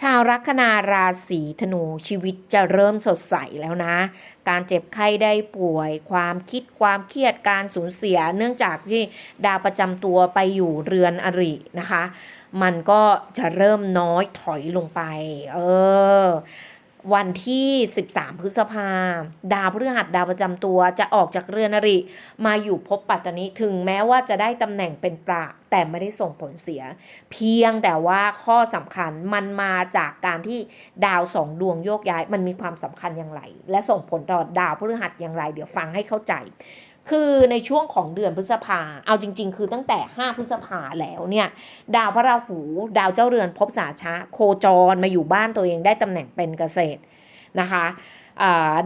ชาวลัคนาราศีธนูชีวิตจะเริ่มสดใสแล้วนะ การเจ็บไข้ได้ป่วย ความคิดความเครียดการสูญเสีย เนื่องจากที่ดาวประจำตัวไปอยู่เรือนอรินะคะ มันก็จะเริ่มน้อยถอยลงไป เออ วันที่ 13 พฤษภา ดาวพฤหัสดาวประจำตัวจะออกจากเรือนอริ มาอยู่พบปัตตานิถึงแม้ว่าจะได้ตำแหน่งเป็นประแต่ไม่ได้ส่งผลเสีย เพียงแต่ว่าข้อสำคัญมันมาจากการที่ดาวสองดวงโยกย้าย มันมีความสำคัญอย่างไร และส่งผลต่อดาวพฤหัสอย่างไร เดี๋ยวฟังให้เข้าใจ คือในช่วงของเดือนพฤษภา เอาจริง ๆ คือตั้งแต่ 5 พฤษภาแล้วเนี่ย ดาวพระราหู ดาวเจ้าเรือนภพบสาชะ โคจรมาอยู่บ้านตัวเองได้ตำแหน่งเป็นเกษตรนะคะ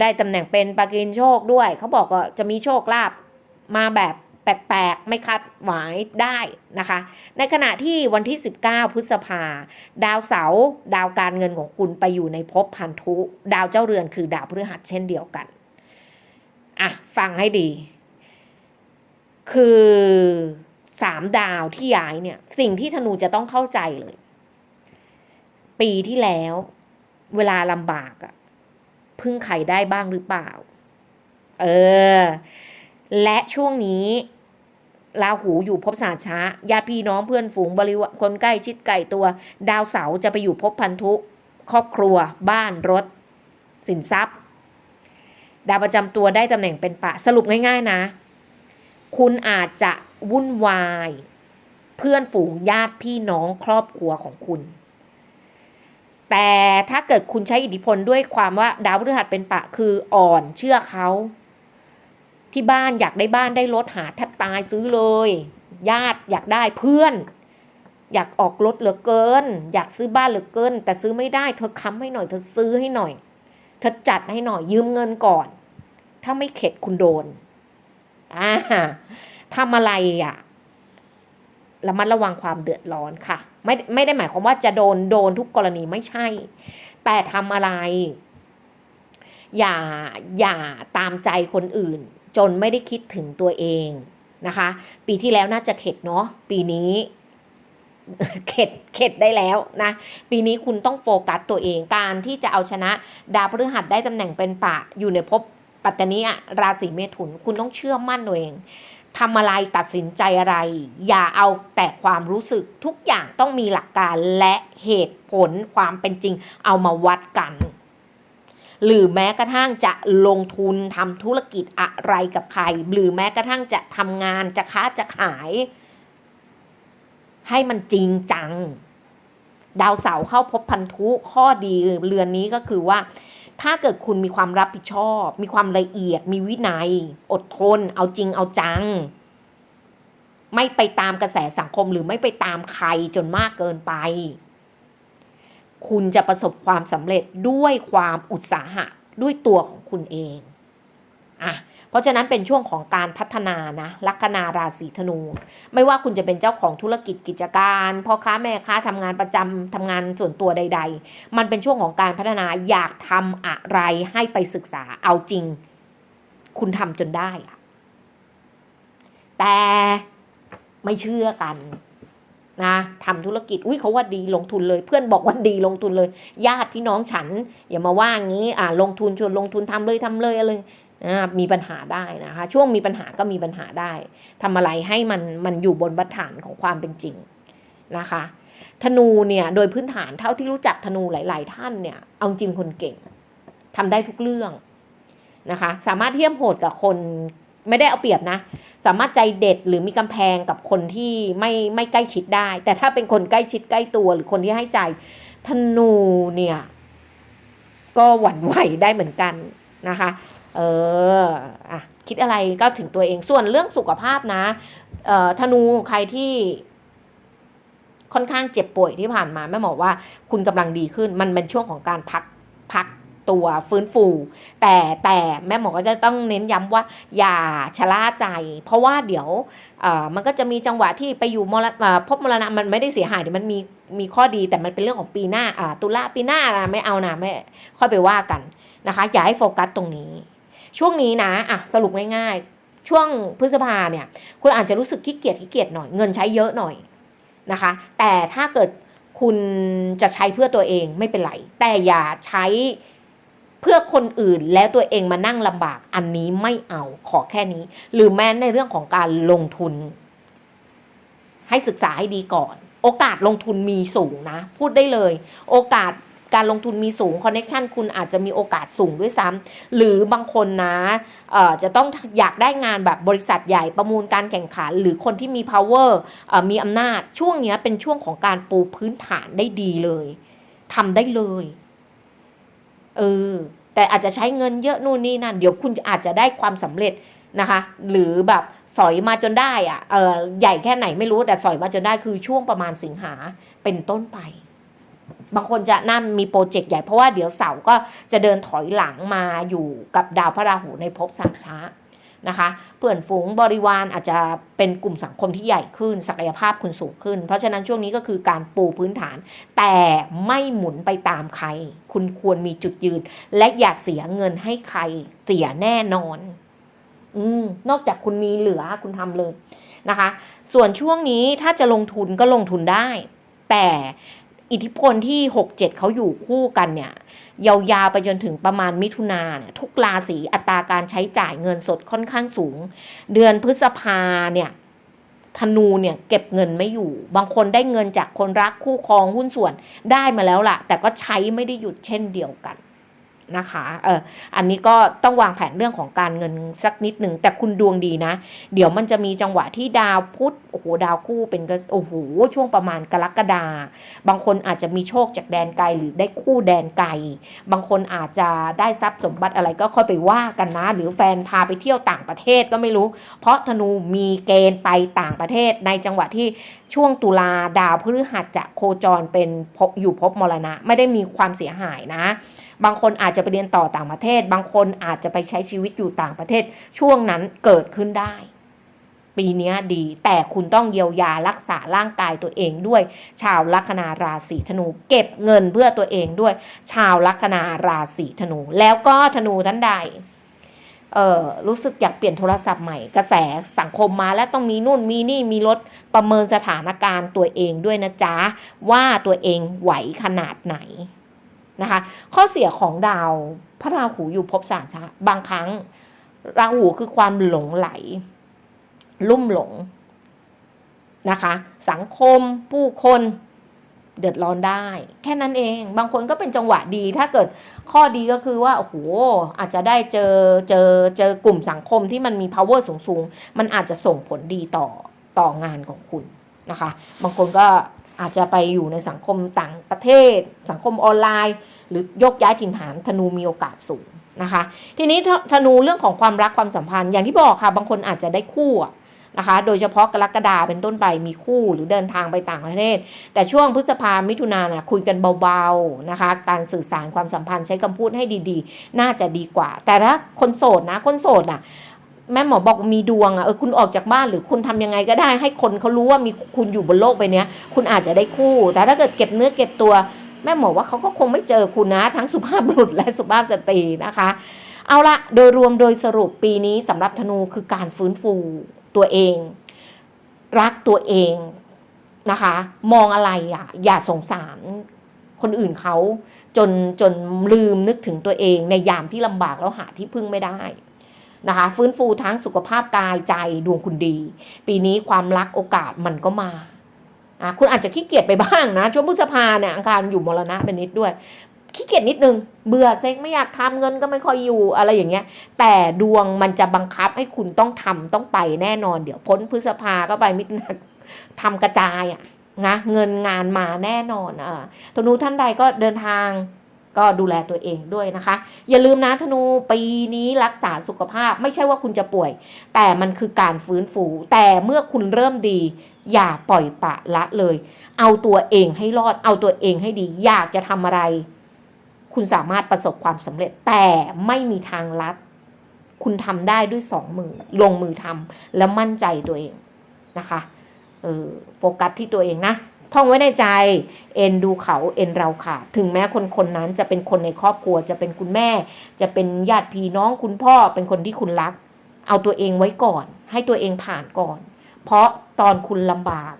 ได้ตำแหน่งเป็นปากินโชคด้วย เขาบอกว่าจะมีโชคลาภมาแบบแปลกๆ ไม่คาดหมายได้นะคะ ในขณะที่วันที่ 19 พฤษภา ดาวเสาร์ดาวการเงินของคุณไปอยู่ในภพพันธุ ดาวเจ้าเรือนคือดาวพฤหัสเช่นเดียวกัน อะ ฟังให้ดี คือสามดาวที่ย้ายเนี่ย สิ่งที่ธนูจะต้องเข้าใจเลย ปีที่แล้ว เวลาลำบากอะพึ่งใครได้บ้างหรือเปล่า เออ และช่วงนี้ราหูอยู่ภพสาช้าญาติพี่น้องเพื่อนฝูงบริวคนใกล้ชิดไก่ตัว ดาวเสาจะไปอยู่ภพพันธุ ครอบครัว บ้านรถ สินทรัพย์ ดาวประจำตัวได้ตำแหน่งเป็นปะสรุปง่าย ๆ นะ คุณอาจจะวุ่นวาย เพื่อนฝูงญาติพี่น้องครอบครัวของคุณ แต่ถ้าเกิดคุณใช้อิทธิพลด้วยความว่าดาวพฤหัสเป็นปะคืออ่อนเชื่อเขาที่บ้านอยากได้บ้านได้รถหาแทบตายซื้อเลย ญาติอยากได้เพื่อน อยากออกรถเหลือเกิน อยากซื้อบ้านเหลือเกิน แต่ซื้อไม่ได้เธอค้ำให้หน่อยเธอซื้อให้หน่อย เธอจัดให้หน่อยยืมเงินก่อน ถ้าไม่เข็ดคุณโดน อ่าทำอะไรอะระมัดระวังความเดือดร้อนค่ะ ไม่ไม่ได้หมายความว่าจะโดนโดนทุกกรณีไม่ใช่ แต่ทำอะไร อย่าอย่าตามใจคนอื่น จนไม่ได้คิดถึงตัวเองนะคะ ปีที่แล้วน่าจะเข็ดเนาะปีนี้เข็ดเข็ดได้แล้วนะ ปีนี้คุณต้องโฟกัสตัวเองการที่จะเอาชนะ ดาวพฤหัสได้ตำแหน่งเป็นปะอยู่ในภพ ปัตตานีอะราศีเมถุนคุณต้องเชื่อมั่นตัวเองทำอะไรตัดสินใจอะไร อย่าเอาแต่ความรู้สึกทุกอย่างต้องมีหลักการและเหตุผลความเป็นจริงเอามาวัดกัน หรือแม้กระทั่งจะลงทุนทำธุรกิจอะไรกับใคร หรือแม้กระทั่งจะทำงานจะค้าจะขาย ให้มันจริงจัง ดาวเสาร์เข้าพบพันธุข้อดีเรือนนี้ก็คือว่า ถ้าเกิดคุณมีความรับผิดชอบ มีความละเอียด มีวินัย อดทน เอาจริงเอาจัง ไม่ไปตามกระแสสังคมหรือไม่ไปตามใครจนมากเกินไป คุณจะประสบความสำเร็จด้วยความอุตสาหะด้วยตัวของคุณเอง อะ เพราะฉะนั้นเป็นช่วงของการพัฒนานะลัคนาราศีธนู ไม่ว่าคุณจะเป็นเจ้าของธุรกิจกิจการพ่อค้าแม่ค้าทำงานประจำทำงานส่วนตัวใด ๆ มันเป็นช่วงของการพัฒนาอยากทำอะไรให้ไปศึกษาเอาจริง คุณทำจนได้อะแต่ไม่เชื่อกันนะทำธุรกิจอุ้ยเขาว่าดีลงทุนเลย เพื่อนบอกว่าดีลงทุนเลย ญาติพี่น้องฉัน อย่ามาว่างี้อ่าลงทุนชวนลงทุนทำเลยทำเลยอะไร มีปัญหาได้นะคะ ช่วงมีปัญหาก็มีปัญหาได้ทำอะไรให้มันมันอยู่บนบัตรฐานของความเป็นจริงนะคะ ธนูเนี่ยโดยพื้นฐานเท่าที่รู้จักธนูหลาย ๆ ท่านเนี่ยเอาจริงคนเก่งทำได้ทุกเรื่องนะคะ สามารถเทียมโหดกับคนไม่ได้เอาเปรียบนะ สามารถใจเด็ดหรือมีกำแพงกับคนที่ไม่ไม่ใกล้ชิดได้ แต่ถ้าเป็นคนใกล้ชิดใกล้ตัวหรือคนที่ให้ใจธนูเนี่ย ก็หวั่นไหวได้เหมือนกันนะคะ เอออะคิดอะไรก็ถึงตัวเองส่วนเรื่องสุขภาพนะเอ่อธนูใครที่ค่อนข้างเจ็บป่วยที่ผ่านมาแม่หมอว่าคุณกำลังดีขึ้น มันเป็นช่วงของการพักพักตัวฟื้นฟู แต่แต่แม่หมอก็จะต้องเน้นย้ำว่า อย่าชะล่าใจ เพราะว่าเดี๋ยวมันก็จะมีจังหวะที่ไปอยู่มรพบมรณะมันไม่ได้เสียหายแต่มันมีมีข้อดีแต่มันเป็นเรื่องของปีหน้าตุลาปีหน้านะไม่เอานะไม่ค่อยไปว่ากันนะคะ อย่าให้โฟกัสตรงนี้ ช่วงนี้นะอะสรุปง่ายๆ ช่วงพฤษภาเนี่ยคุณอาจจะรู้สึกขี้เกียจขี้เกียจหน่อยเงินใช้เยอะหน่อยนะคะ แต่ถ้าเกิดคุณจะใช้เพื่อตัวเองไม่เป็นไร แต่อย่าใช้เพื่อคนอื่นแล้วตัวเองมานั่งลำบากอันนี้ไม่เอาขอแค่นี้ หรือแม้ในเรื่องของการลงทุน ให้ศึกษาให้ดีก่อน โอกาสลงทุนมีสูงนะ พูดได้เลย โอกาส การลงทุนมีสูงคอนเน็ชันคุณอาจจะมีโอกาสสูงด้วยซ้ำหรือบางคนนะจะต้องอยากได้งานแบบบริษัทใหญ่ประมูลการแข่งขัน หรือคนที่มี power มีอำนาจช่วงนี้เป็นช่วงของการปูพื้นฐานได้ดีเลยทำได้เลยเออแต่อาจจะใช้เงินเยอะนู่นนี่นั่น เดี๋ยวคุณอาจจะได้ความสำเร็จนะคะ หรือแบบสอยมาจนได้อะเออใหญ่แค่ไหนไม่รู้แต่สอยมาจนได้คือช่วงประมาณสิงหาเป็นต้นไป บางคนจะน่ามีโปรเจกต์ใหญ่เพราะว่าเดี๋ยวเสาร์ก็จะเดินถอยหลังมาอยู่กับดาวพระราหูในภพสามช้านะคะเพื่อนฝูงบริวารอาจจะเป็นกลุ่มสังคมที่ใหญ่ขึ้น ศักยภาพคุณสูงขึ้น เพราะฉะนั้นช่วงนี้ก็คือการปูพื้นฐาน แต่ไม่หมุนไปตามใคร คุณควรมีจุดยืน และอย่าเสียเงินให้ใครเสียแน่นอนอืมนอกจากคุณมีเหลือคุณทำเลยนะคะ ส่วนช่วงนี้ถ้าจะลงทุนก็ลงทุนได้ แต่ อิทธิพลที่ 6 7เขาอยู่คู่กันเนี่ยยาวๆไปจนถึงประมาณมิถุนาเนี่ยทุกราศีอัตราการใช้จ่ายเงินสดค่อนข้างสูง เดือนพฤษภาเนี่ยธนูเนี่ยเก็บเงินไม่อยู่ บางคนได้เงินจากคนรักคู่ครองหุ้นส่วนได้มาแล้วล่ะ แต่ก็ใช้ไม่ได้หยุดเช่นเดียวกัน นะคะเอออันนี้ก็ต้องวางแผนเรื่องของการเงินสักนิดหนึ่งแต่คุณดวงดีนะ เดี๋ยวมันจะมีจังหวะที่ดาวพุธโอ้โหดาวคู่เป็นก็โอ้โหช่วงประมาณกรกฎาบางคนอาจจะมีโชคจากแดนไกลหรือได้คู่แดนไกล บางคนอาจจะได้ทรัพย์สมบัติอะไรก็ค่อยไปว่ากันนะ หรือแฟนพาไปเที่ยวต่างประเทศก็ไม่รู้ เพราะธนูมีเกณฑ์ไปต่างประเทศในจังหวะที่ช่วงตุลาดาวพฤหัสจะโคจรเป็นอยู่ภพมรณะ ไม่ได้มีความเสียหายนะ บางคนอาจจะไปเรียนต่อต่างประเทศ บางคนอาจจะไปใช้ชีวิตอยู่ต่างประเทศ ช่วงนั้นเกิดขึ้นได้ ปีนี้ดี แต่คุณต้องเยียวยารักษาร่างกายตัวเองด้วย ชาวลัคนาราศีธนู เก็บเงินเพื่อตัวเองด้วย ชาวลัคนาราศีธนู แล้วก็ธนูท่านใด เออรู้สึกอยากเปลี่ยนโทรศัพท์ใหม่ กระแสสังคมมาแล้วต้องมีนู่นมีนี่มีรถประเมินสถานการณ์ตัวเองด้วยนะจ๊ะ ว่าตัวเองไหวขนาดไหนนะคะ ข้อเสียของดาวพระราหูอยู่ภพสามชาบางครั้งราหูคือความหลงไหล ลุ่มหลงนะคะ สังคมผู้คน เดือดร้อนได้ แค่นั้นเอง บางคนก็เป็นจังหวะดี ถ้าเกิดข้อดีก็คือว่าโอ้โหอาจจะได้เจอเจอเจอกลุ่มสังคมที่มันมี power สูงสูงๆมันอาจจะส่งผลดีต่อต่องานของคุณนะคะ บางคนก็อาจจะไปอยู่ในสังคมต่างประเทศ สังคมออนไลน์ หรือยกย้ายถิ่นฐานธนูมีโอกาสสูงนะคะ ทีนี้ธนูเรื่องของความรักความสัมพันธ์อย่างที่บอกค่ะ บางคนอาจจะได้คู่ นะคะ โดยเฉพาะกรกฎาเป็นต้นไปมีคู่หรือเดินทางไปต่างประเทศ แต่ช่วงพฤษภามิถุนานะคุยกันเบาๆนะคะ การสื่อสารความสัมพันธ์ใช้คำพูดให้ดีๆ น่าจะดีกว่า แต่ถ้าคนโสดนะคนโสดน่ะแม่หมอบอกมีดวงอะเออคุณออกจากบ้านหรือคุณทำยังไงก็ได้ ให้คนเขารู้ว่ามีคุณอยู่บนโลกใบเนี้ยคุณอาจจะได้คู่ แต่ถ้าเกิดเก็บเนื้อเก็บตัว แม่หมอว่าเขาก็คงไม่เจอคุณนะ ทั้งสุภาพบุรุษและสุภาพสตรีนะคะ เอาละโดยรวมโดยสรุปปีนี้สำหรับธนูคือการฟื้นฟู ตัวเอง รักตัวเองนะคะ มองอะไรอะ อย่าสงสารคนอื่นเขาจนจนลืมนึกถึงตัวเองในยามที่ลำบากแล้วหาที่พึ่งไม่ได้นะคะ ฟื้นฟูทั้งสุขภาพกายใจดวงคุณดี ปีนี้ความรักโอกาสมันก็มาคุณอาจจะขี้เกียจไปบ้างนะ ช่วงพฤษภาเนี่ยอังคารอยู่มรณะเป็นนิดด้วย ขี้เกียจนิดนึง เบื่อเซ็งไม่อยากทำเงินก็ไม่ค่อยอยู่อะไรอย่างเงี้ย แต่ดวงมันจะบังคับให้คุณต้องทำต้องไปแน่นอน เดี๋ยวพ้นพฤษภาก็ไปมิถุนาทำกระจายอะนะเงินงานมาแน่นอนอ่าธนูท่านใดก็เดินทางก็ดูแลตัวเองด้วยนะคะ อย่าลืมนะธนูปีนี้รักษาสุขภาพไม่ใช่ว่าคุณจะป่วย แต่มันคือการฟื้นฟู แต่เมื่อคุณเริ่มดี อย่าปล่อยปะละเลย เอาตัวเองให้รอด เอาตัวเองให้ดี อยากจะทำอะไร คุณสามารถประสบความสำเร็จแต่ไม่มีทางลัด คุณทำได้ด้วยสองมือ ลงมือทำแล้วมั่นใจตัวเองนะคะเออโฟกัสที่ตัวเองนะท่องไว้ในใจ เอ็นดูเขาเอ็นเราค่ะ ถึงแม้คนคนนั้นจะเป็นคนในครอบครัวจะเป็นคุณแม่ จะเป็นญาติพี่น้องคุณพ่อเป็นคนที่คุณรัก เอาตัวเองไว้ก่อน ให้ตัวเองผ่านก่อน เพราะตอนคุณลำบาก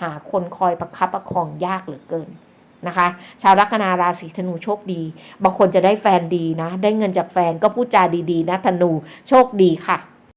หาคนคอยประคับประคองยากเหลือเกิน นะคะ ชาวลัคนาราศีธนูโชคดี บางคนจะได้แฟนดีนะ ได้เงินจากแฟนก็พูดจาดีๆนะธนูโชคดีค่ะ